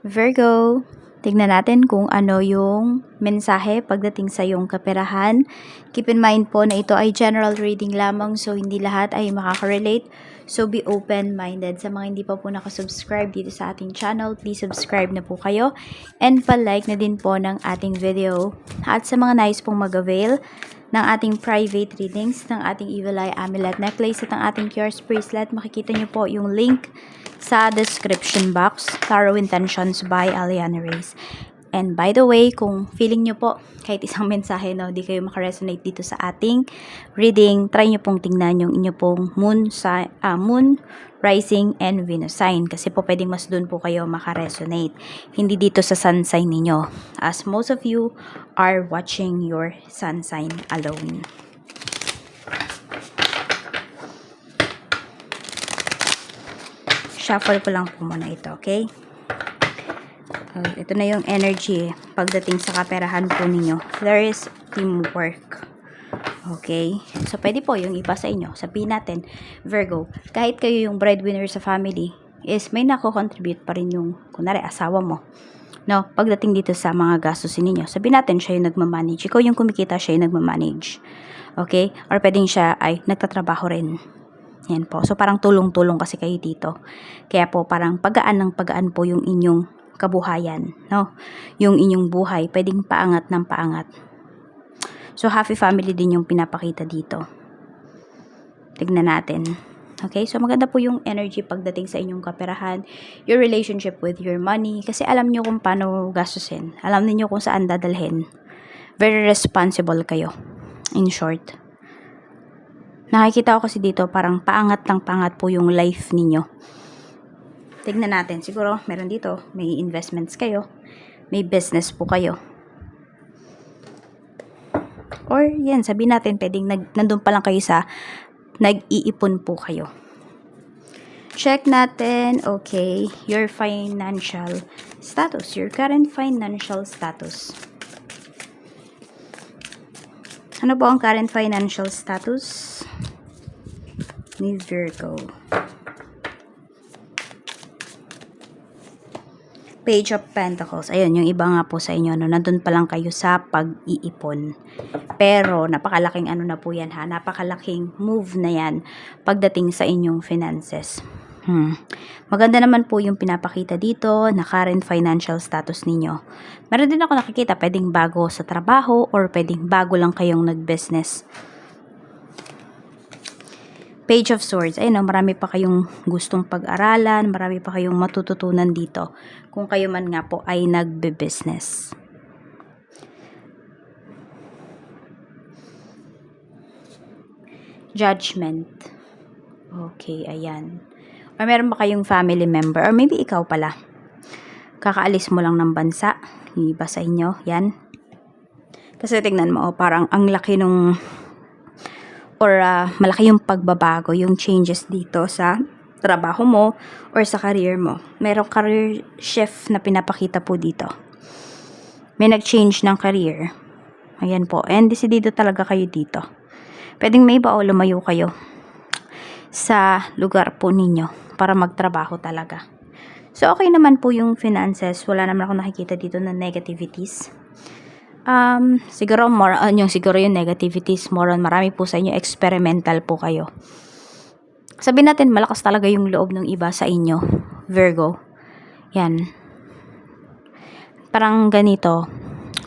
Virgo, tignan natin kung ano yung mensahe pagdating sa iyong kaperahan. Keep in mind po na ito ay general reading lamang so hindi lahat ay makaka-relate. So be open-minded. Sa mga hindi pa po nakasubscribe dito sa ating channel, please subscribe na po kayo. And pa-like na din po ng ating video. At sa mga nice pong mag-avail ng ating private readings, ng ating Evil Eye Amulet Necklace at ng ating Cures Bracelet, makikita nyo po yung link sa description box. Tarot Intentions by Aliana Reyes. And by the way, kung feeling nyo po, kahit isang mensahe no, di kayo makaresonate dito sa ating reading, try nyo pong tingnan yung inyo pong moon, sa, ah, moon, rising, and Venus sign. Kasi po pwedeng mas doon po kayo makaresonate. Hindi dito sa sun sign ninyo. As most of you are watching your sun sign alone. Shuffle ko lang po muna ito, okay? Uh, ito na yung energy pagdating sa kaperahan po ninyo. There is teamwork. Okay? So, pwede po yung iba sa inyo. Sabihin natin, Virgo, kahit kayo yung breadwinner sa family, is may nako-contribute pa rin yung, kunwari, asawa mo. No? Pagdating dito sa mga gastusin ninyo, sabihin natin siya yung nagmamanage. Ikaw yung kumikita, siya yung nagmamanage. Okay? Or pwedeng siya ay nagtatrabaho rin. Yan po. So, parang tulong-tulong kasi kayo dito. Kaya po, parang pagaan ng pagaan po yung inyong kabuhayan, no? Yung inyong buhay, pwedeng paangat ng paangat. So, happy family din yung pinapakita dito. Tignan natin. Okay, so maganda po yung energy pagdating sa inyong kaperahan, your relationship with your money, kasi alam nyo kung paano gastusin. Alam niyo kung saan dadalhin. Very responsible kayo. In short. Nakikita ko kasi dito parang paangat ng paangat po yung life ninyo. Tignan natin. Siguro meron dito. May investments kayo. May business po kayo. Or yan, sabi natin pwedeng nag, nandun pa lang kayo sa nag-iipon po kayo. Check natin, okay, your financial status, your current financial status. Ano po ang current financial status ni Virgo? Page of Pentacles. Ayun, yung iba nga po sa inyo, no, nandun pa lang kayo sa pag-iipon. Pero, napakalaking ano na po yan ha, napakalaking move na yan pagdating sa inyong finances. Hmm. Maganda naman po yung pinapakita dito na current financial status ninyo. Meron din ako nakikita, pwedeng bago sa trabaho or pwedeng bago lang kayong nag-business. Page of Swords. Ayun, no, marami pa kayong gustong pag-aralan, marami pa kayong matututunan dito kung kayo man nga po ay nagbe-business. Judgment. Okay, ayan. Or meron ba kayong family member? Or maybe ikaw pala. Kakaalis mo lang ng bansa. Iba sa inyo. Yan. Kasi tignan mo, oh, parang ang laki nung or uh, malaki yung pagbabago, yung changes dito sa trabaho mo or sa career mo. Merong career shift na pinapakita po dito. May nag-change ng career. Ayan po. And decidido talaga kayo dito. Pwedeng may iba o lumayo kayo sa lugar po ninyo para magtrabaho talaga. So, okay naman po yung finances. Wala naman ako nakikita dito na negativities. Um, siguro more on yung siguro yung negativities, more on marami po sa inyo experimental po kayo. Sabi natin malakas talaga yung loob ng iba sa inyo, Virgo. Yan. Parang ganito.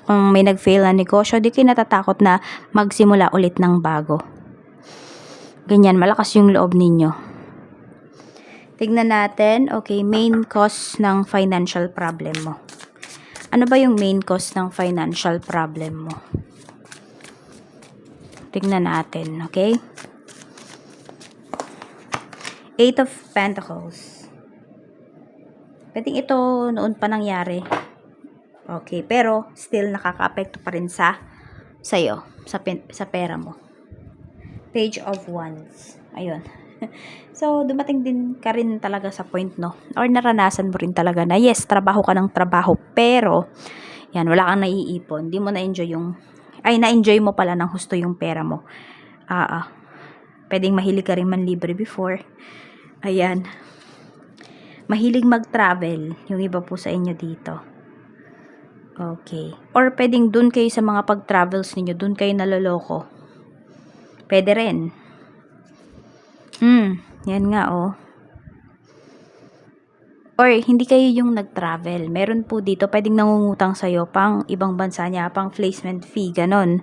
Kung may nag-fail na negosyo, di kayo natatakot na magsimula ulit ng bago. Ganyan, malakas yung loob ninyo. Tignan natin, okay, main cause ng financial problem mo. Ano ba yung main cause ng financial problem mo? Tignan natin, okay? Eight of Pentacles. Pwedeng ito noon pa nangyari. Okay, pero still nakaka-apekto pa rin sa sa'yo, sa, sa pera mo. Page of Wands. Ayun. so, dumating din ka rin talaga sa point, no? Or naranasan mo rin talaga na, yes, trabaho ka ng trabaho, pero, yan, wala kang naiipon. Hindi mo na-enjoy yung, ay, na-enjoy mo pala ng husto yung pera mo. Ah, ah. Pwedeng mahilig ka rin man libre before. Ayan. mahilig mag-travel, yung iba po sa inyo dito. Okay. Or pwedeng dun kayo sa mga pag-travels ninyo, dun kayo naloloko. Pwede rin. Hmm, yan nga oh. Or hindi kayo yung nag-travel. Meron po dito, pwedeng nangungutang sa'yo pang ibang bansa niya, pang placement fee, ganon.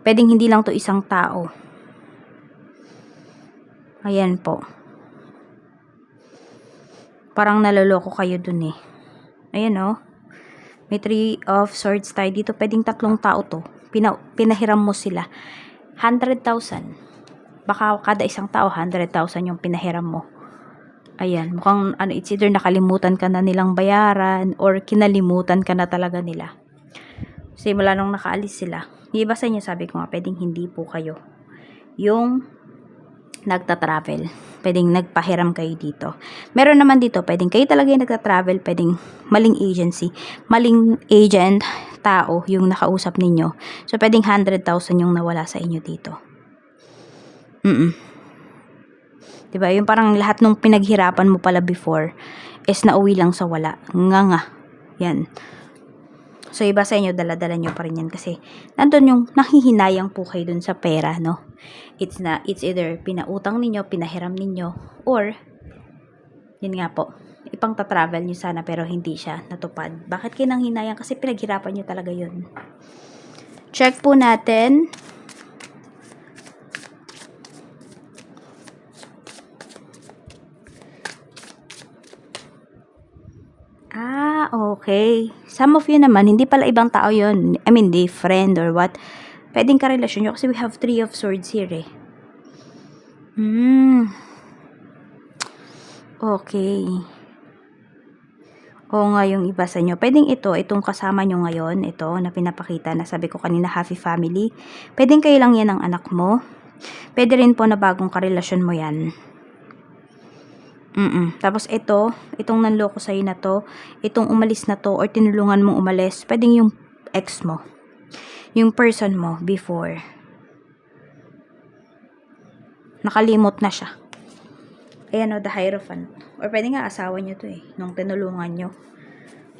Pwedeng hindi lang to isang tao. Ayan po. Parang naloloko kayo dun eh. Ayan oh. May three of swords tayo dito. Pwedeng tatlong tao to. Pina, pinahiram mo sila. 100,000. Baka kada isang tao, 100,000 yung pinahiram mo. Ayan, mukhang ano, it's either nakalimutan ka na nilang bayaran or kinalimutan ka na talaga nila. Simula nung nakaalis sila. Yung iba sa inyo, sabi ko nga, pwedeng hindi po kayo. Yung nagta-travel. Pwedeng nagpahiram kayo dito. Meron naman dito, pwedeng kayo talaga yung nagta-travel, pwedeng maling agency, maling agent, tao, yung nakausap ninyo. So, pwedeng 100,000 yung nawala sa inyo dito. Mm 'Di ba? Yung parang lahat nung pinaghirapan mo pala before is nauwi lang sa wala. Nga nga. Yan. So, iba sa inyo, daladala nyo pa rin yan kasi nandun yung nahihinayang po kayo dun sa pera, no? It's na, it's either pinautang ninyo, pinahiram ninyo, or, yun nga po, ipang travel nyo sana pero hindi siya natupad. Bakit kayo nang hinayang? Kasi pinaghirapan nyo talaga yun. Check po natin. Ah, okay. Some of you naman, hindi pala ibang tao yon. I mean, di friend or what. Pwedeng karelasyon nyo kasi we have three of swords here eh. Hmm. Okay. Oo nga yung iba sa inyo. Pwedeng ito, itong kasama nyo ngayon, ito na pinapakita na sabi ko kanina, happy family. Pwedeng kayo lang yan ang anak mo. Pwede rin po na bagong karelasyon mo yan. Mm Tapos ito, itong nanloko sa'yo na to, itong umalis na to or tinulungan mong umalis, pwedeng yung ex mo. Yung person mo before. Nakalimot na siya. Ayan o, the Hierophant. Or pwede nga asawa nyo to eh, nung tinulungan nyo.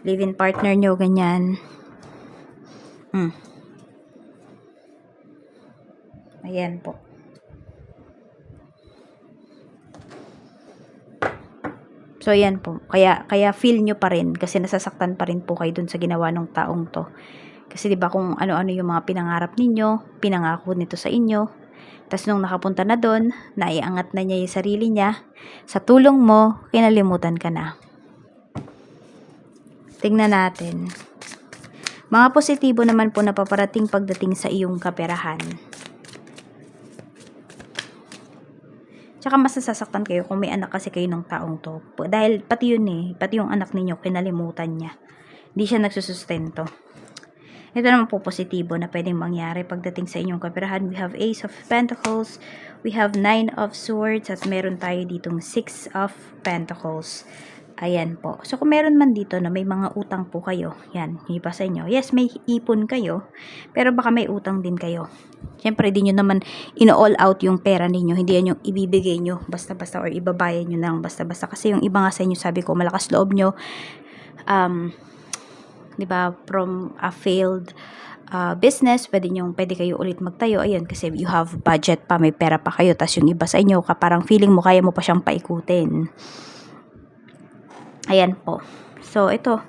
Live-in partner nyo, ganyan. Mm. Ayan po. So, yan po. Kaya, kaya feel nyo pa rin kasi nasasaktan pa rin po kayo dun sa ginawa ng taong to. Kasi 'di ba kung ano-ano yung mga pinangarap ninyo, pinangako nito sa inyo. Tapos nung nakapunta na doon, naiangat na niya yung sarili niya. Sa tulong mo, kinalimutan ka na. Tingnan natin. Mga positibo naman po na paparating pagdating sa iyong kaperahan. Tsaka mas nasasaktan kayo kung may anak kasi kayo ng taong to. Dahil pati yun eh, pati yung anak ninyo, kinalimutan niya. Hindi siya nagsusustento. Ito naman po positibo na pwedeng mangyari pagdating sa inyong kapirahan. We have Ace of Pentacles, we have Nine of Swords, at meron tayo ditong Six of Pentacles. Ayan po. So, kung meron man dito na may mga utang po kayo, yan, iba sa inyo. Yes, may ipon kayo, pero baka may utang din kayo. Siyempre, di nyo naman ino-all out yung pera ninyo. Hindi yan yung ibibigay nyo basta-basta or ibabayad nyo lang basta-basta. Kasi yung iba nga sa inyo, sabi ko, malakas loob nyo. Um, di ba, from a failed uh, business, pwede nyo, pwede kayo ulit magtayo. Ayun, kasi you have budget pa, may pera pa kayo. Tapos yung iba sa inyo, parang feeling mo, kaya mo pa siyang paikutin. Ayan po. So, ito.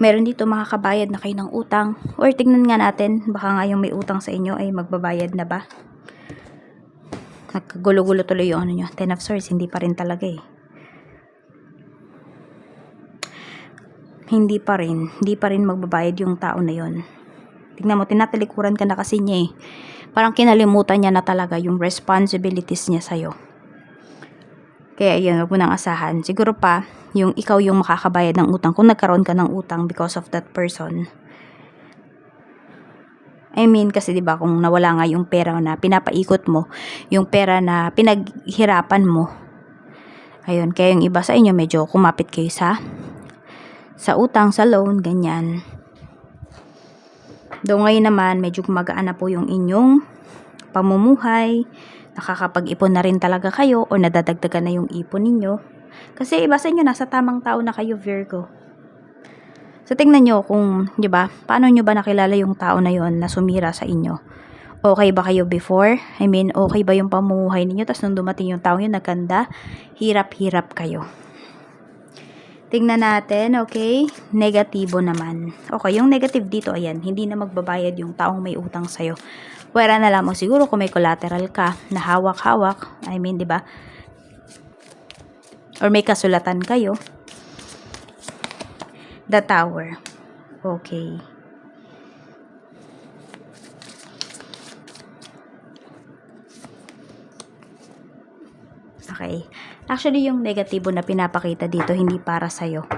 Meron dito makakabayad na kayo ng utang. Or tignan nga natin, baka nga yung may utang sa inyo ay magbabayad na ba? Nagkagulo-gulo tuloy yung ano nyo. Ten of Swords, hindi pa rin talaga eh. Hindi pa rin. Hindi pa rin magbabayad yung tao na yon. Tingnan mo, tinatalikuran ka na kasi niya eh. Parang kinalimutan niya na talaga yung responsibilities niya sa'yo. Kaya yun, wag mo nang asahan. Siguro pa, yung ikaw yung makakabayad ng utang kung nagkaroon ka ng utang because of that person. I mean, kasi 'di ba kung nawala nga yung pera na pinapaikot mo, yung pera na pinaghirapan mo. Ayun, kaya yung iba sa inyo medyo kumapit kayo sa sa utang, sa loan, ganyan. Do ngayon naman, medyo gumagaan na po yung inyong pamumuhay, nakakapag-ipon na rin talaga kayo o nadadagdagan na yung ipon ninyo. Kasi iba sa inyo, nasa tamang tao na kayo, Virgo. So, tingnan nyo kung, di ba, paano nyo ba nakilala yung tao na yon na sumira sa inyo? Okay ba kayo before? I mean, okay ba yung pamumuhay ninyo? Tapos nung dumating yung tao yun, nagkanda, hirap-hirap kayo. Tingnan natin, okay? Negatibo naman. Okay, yung negative dito, ayan, hindi na magbabayad yung taong may utang sa'yo. Pwera na lamang siguro kung may collateral ka na hawak-hawak. I mean, di ba? Or may kasulatan kayo. The Tower. Okay. Okay. Actually, yung negatibo na pinapakita dito, hindi para sa'yo.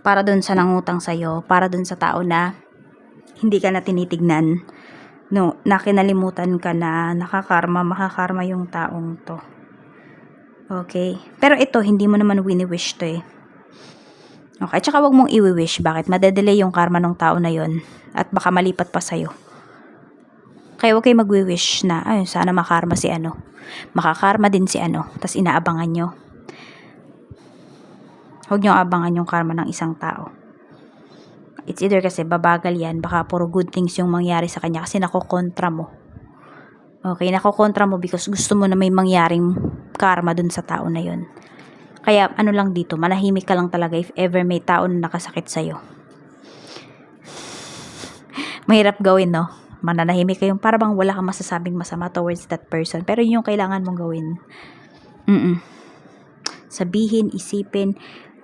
Para dun sa nangutang sa'yo. Para dun sa tao na hindi ka na tinitignan. No, na kinalimutan ka na nakakarma, makakarma yung taong to. Okay. Pero ito, hindi mo naman wini-wish to eh. Okay, tsaka wag mong i-wish. Bakit? Madedelay yung karma ng tao na yon At baka malipat pa sa'yo. Kaya huwag kayo mag-wish na, ay, sana makarma si ano. Makakarma din si ano. Tapos inaabangan nyo. Huwag nyo abangan yung karma ng isang tao. It's either kasi babagal yan, baka puro good things yung mangyari sa kanya kasi nakokontra mo. Okay, nakokontra mo because gusto mo na may mangyaring karma dun sa tao na yon. Kaya ano lang dito, manahimik ka lang talaga if ever may tao na nakasakit sa'yo. Mahirap gawin, no? Mananahimik kayong para bang wala kang masasabing masama towards that person. Pero yun yung kailangan mong gawin. Mm Sabihin, isipin,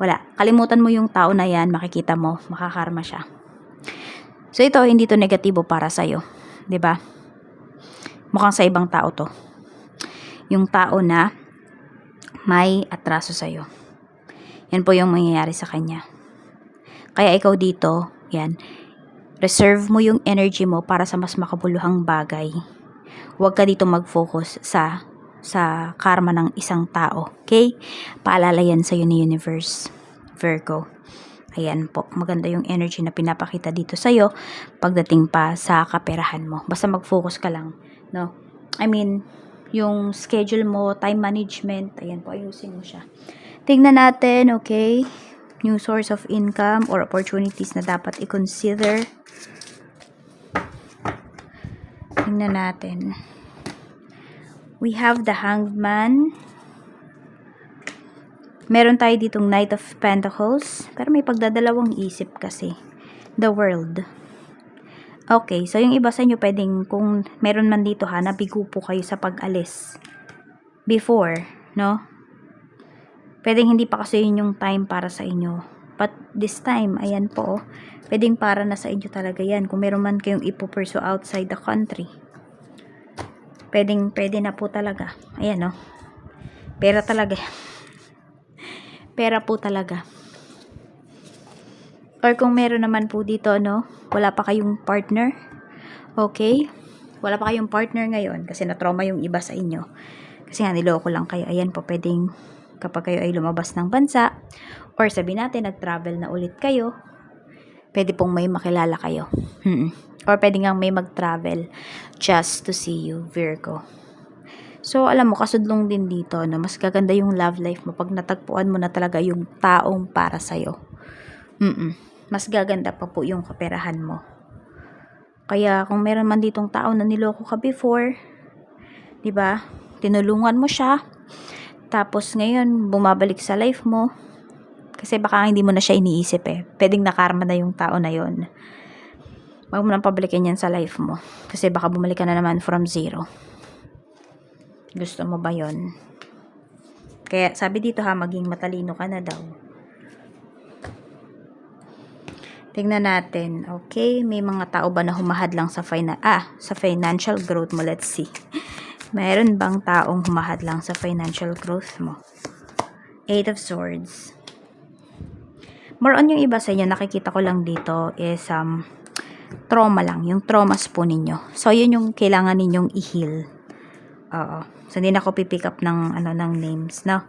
wala. Kalimutan mo yung tao na yan, makikita mo, makakarma siya. So ito, hindi to negatibo para sa'yo. ba? Mukhang sa ibang tao to. Yung tao na may atraso sa'yo. Yan po yung mangyayari sa kanya. Kaya ikaw dito, yan, reserve mo yung energy mo para sa mas makabuluhang bagay. Huwag ka dito mag-focus sa sa karma ng isang tao. Okay? Paalala yan sa'yo ni Universe. Virgo. Ayan po. Maganda yung energy na pinapakita dito sa'yo pagdating pa sa kaperahan mo. Basta mag-focus ka lang. No? I mean, yung schedule mo, time management, ayan po, ayusin mo siya. Tingnan natin, okay? New source of income or opportunities na dapat i-consider. Tingnan natin. We have the Hanged Man. Meron tayo ditong Knight of Pentacles. Pero may pagdadalawang isip kasi. The World. Okay, so yung iba sa inyo pwedeng kung meron man dito ha, nabigo po kayo sa pag-alis. Before, no? Pwedeng hindi pa kasi yun yung time para sa inyo. But this time, ayan po, pwedeng para na sa inyo talaga yan. Kung meron man kayong ipupursue outside the country. Pwedeng, pwede na po talaga. Ayan, no? Pera talaga. Pera po talaga. Or kung meron naman po dito, no? Wala pa kayong partner. Okay? Wala pa kayong partner ngayon kasi na-trauma yung iba sa inyo. Kasi nga, niloko lang kayo. Ayan po, pwedeng kapag kayo ay lumabas ng bansa or sabi natin, nag-travel na ulit kayo, pwede pong may makilala kayo. Hmm. Or pwede nga may mag-travel just to see you, Virgo. So, alam mo, kasudlong din dito, no? mas gaganda yung love life mo pag natagpuan mo na talaga yung taong para sa'yo. Mm-mm. Mas gaganda pa po yung kaperahan mo. Kaya, kung meron man ditong tao na niloko ka before, di ba? Tinulungan mo siya, tapos ngayon, bumabalik sa life mo, kasi baka hindi mo na siya iniisip eh. Pwedeng nakarma na yung tao na yon. Huwag mo nang pabalikin yan sa life mo. Kasi baka bumalik ka na naman from zero. Gusto mo ba yon? Kaya sabi dito ha, maging matalino ka na daw. Tingnan natin. Okay, may mga tao ba na humahad lang sa fina ah, sa financial growth mo? Let's see. Meron bang taong humahad lang sa financial growth mo? Eight of Swords. More on yung iba sa inyo, nakikita ko lang dito is um, trauma lang. Yung traumas po ninyo. So, yun yung kailangan ninyong i-heal. Oo. So, hindi na ako pipick up ng, ano, ng names, no?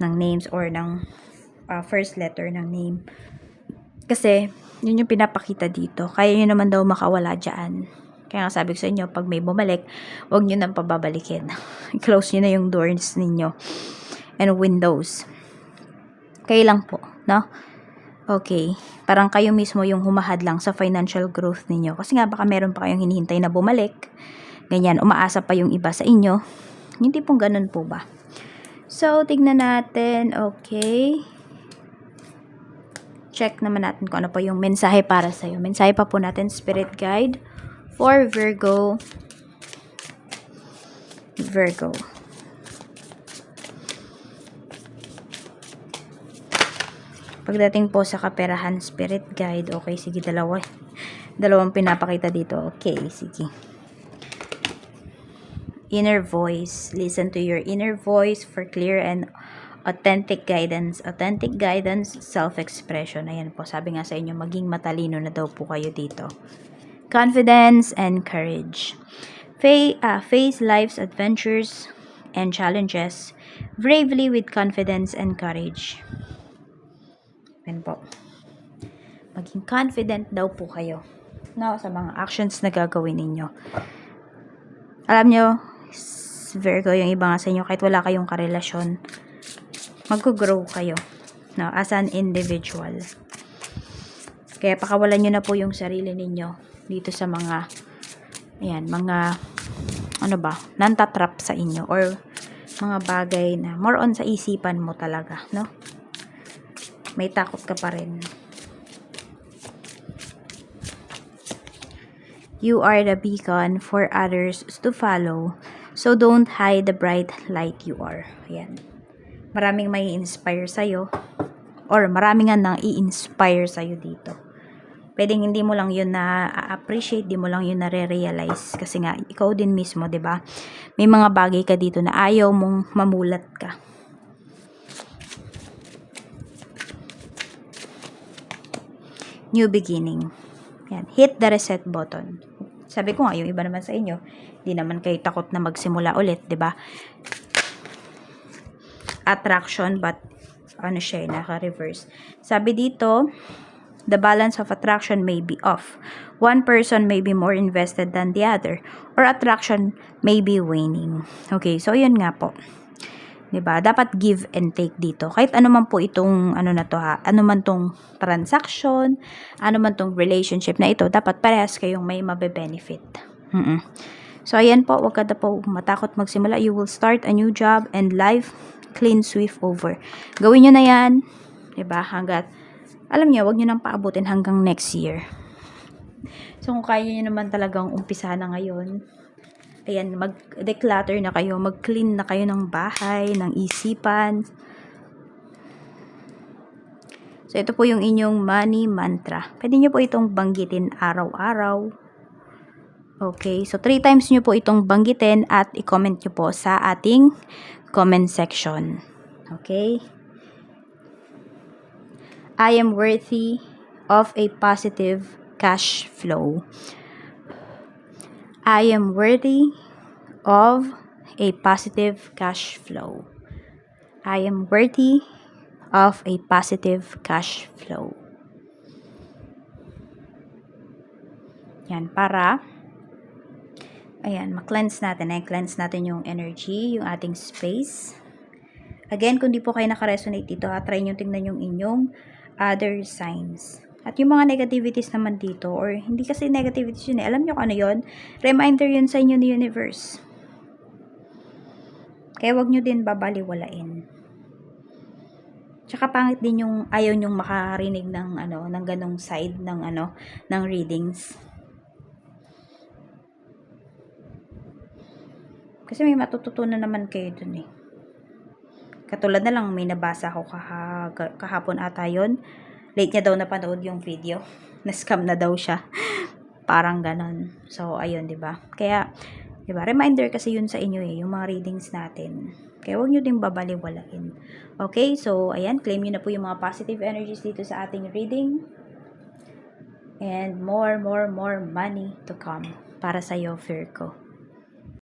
Ng names or ng uh, first letter ng name. Kasi, yun yung pinapakita dito. Kaya nyo naman daw makawala dyan. Kaya nga sabi ko sa inyo, pag may bumalik, huwag nyo nang pababalikin. Close nyo na yung doors ninyo and windows. Kayo lang po, no? Okay. Parang kayo mismo yung humahad lang sa financial growth ninyo. Kasi nga baka meron pa kayong hinihintay na bumalik. Ganyan, umaasa pa yung iba sa inyo. Hindi pong ganun po ba? So, tignan natin. Okay. Check naman natin kung ano po yung mensahe para sa'yo. Mensahe pa po natin, Spirit Guide for Virgo. Virgo. Pagdating po sa kaperahan, Spirit Guide. Okay, sige, dalawa. Dalawang pinapakita dito. Okay, sige. Inner voice. Listen to your inner voice for clear and authentic guidance. Authentic guidance, self-expression. Ayan po, sabi nga sa inyo, maging matalino na daw po kayo dito. Confidence and courage. Uh, face life's adventures and challenges bravely with confidence and courage. Ayan po. Maging confident daw po kayo no, sa mga actions na gagawin ninyo. Alam nyo, Virgo, yung iba nga sa inyo, kahit wala kayong karelasyon, mag-grow kayo no, as an individual. Kaya pakawalan nyo na po yung sarili ninyo dito sa mga ayan, mga ano ba, nantatrap sa inyo or mga bagay na more on sa isipan mo talaga, no? May takot ka pa rin. You are the beacon for others to follow. So don't hide the bright light you are. Ayan. Maraming may inspire sa'yo. Or maraming nga nang i-inspire sa'yo dito. Pwedeng hindi mo lang yun na appreciate, di mo lang yun na-realize. Kasi nga, ikaw din mismo, ba May mga bagay ka dito na ayaw mong mamulat ka. New beginning. Yan. Hit the reset button. Sabi ko nga, yung iba naman sa inyo, di naman kayo takot na magsimula ulit, 'di ba Attraction, but ano siya, eh, naka-reverse. Sabi dito, the balance of attraction may be off. One person may be more invested than the other, or attraction may be waning. Okay, so yun nga po. 'Di ba? Dapat give and take dito. Kahit ano man po itong ano na to ha, ano man tong transaction, ano man tong relationship na ito, dapat parehas kayong may mabe-benefit. mm So ayan po, wag ka na po matakot magsimula. You will start a new job and life clean swift over. Gawin nyo na yan, 'di ba? Hanggat alam niyo, wag niyo nang paabutin hanggang next year. So kung kaya niyo naman talagang umpisa na ngayon, ayan, mag-declutter na kayo, mag-clean na kayo ng bahay, ng isipan. So, ito po yung inyong money mantra. Pwede nyo po itong banggitin araw-araw. Okay, so three times nyo po itong banggitin at i-comment nyo po sa ating comment section. Okay? I am worthy of a positive cash flow. I am worthy of a positive cash flow. I am worthy of a positive cash flow. Yan, para ayan, ma-cleanse natin. Ay, cleanse natin yung energy, yung ating space. Again, kung di po kayo nakaresonate dito, ha, try nyo tingnan yung inyong other signs. At yung mga negativities naman dito, or hindi kasi negativities yun eh. Alam nyo kung ano yun? Reminder yun sa inyo ni universe. Kaya wag nyo din babaliwalain. Tsaka pangit din yung ayaw nyong makarinig ng ano, ng ganong side ng ano, ng readings. Kasi may matututunan naman kayo dun eh. Katulad na lang, may nabasa ako kaha, kahapon ata yun. Late niya daw napanood yung video. Na-scam na daw siya. Parang ganon. So, ayun, di ba? Kaya, di ba? Reminder kasi yun sa inyo eh, yung mga readings natin. Kaya huwag nyo din babaliwalain. Okay, so, ayan, claim nyo na po yung mga positive energies dito sa ating reading. And more, more, more money to come para sa'yo, Virgo.